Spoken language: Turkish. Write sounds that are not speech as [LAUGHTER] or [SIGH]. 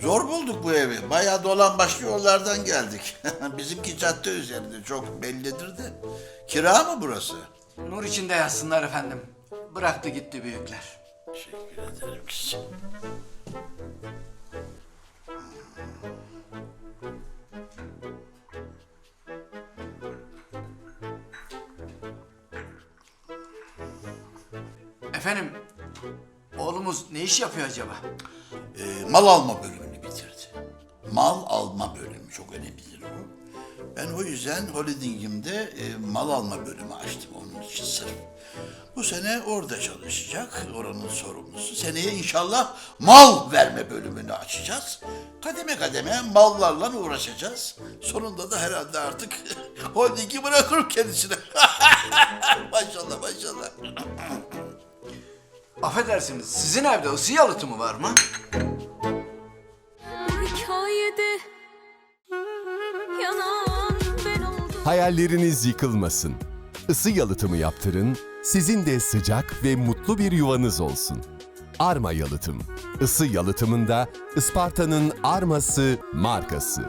Zor bulduk bu evi. Bayağı dolan başlı yollardan geldik. [LAUGHS] Bizimki cadde üzerinde çok bellidir de. Kira mı burası? Nur içinde yatsınlar efendim. Bıraktı gitti büyükler. Teşekkür ederim kızım. Efendim, oğlumuz ne iş yapıyor acaba? Ee, mal alma bölümünü bitirdi. Mal alma bölümü çok önemlidir o. Ben o yüzden holdingimde e, mal alma bölümü açtım onun için sırf. Bu sene orada çalışacak, oranın sorumlusu. Seneye inşallah mal verme bölümünü açacağız. Kademe kademe mallarla uğraşacağız. Sonunda da herhalde artık [LAUGHS] holdingi bırakırım kendisine. [LAUGHS] maşallah maşallah. Affedersiniz, sizin evde ısı yalıtımı var mı? Bu hikayede yanan ben oldum. Hayalleriniz yıkılmasın. Isı yalıtımı yaptırın, sizin de sıcak ve mutlu bir yuvanız olsun. Arma Yalıtım. Isı yalıtımında Isparta'nın Arması markası.